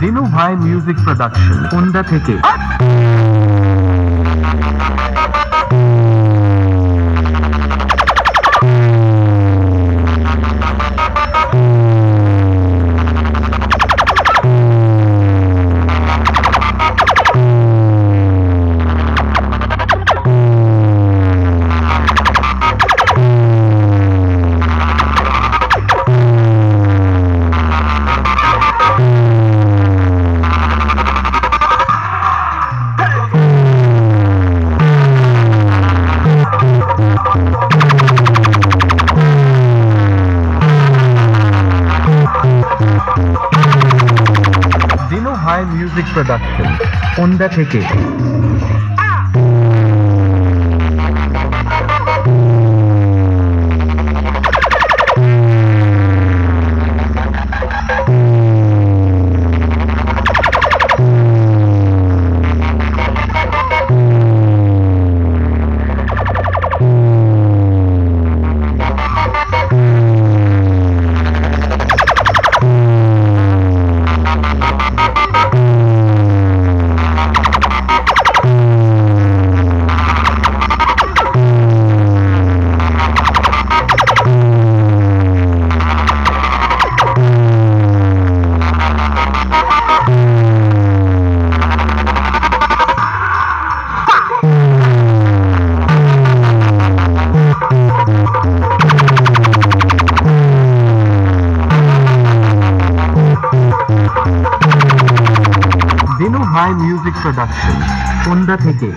দিনু ভাই music production কোনটা থেকে? দিনু ভাই মিউজিক প্রোডাকশন কোনটা থেকে দিনু ভাই মিউজিক প্রোডাকশন কোনটা থেকে?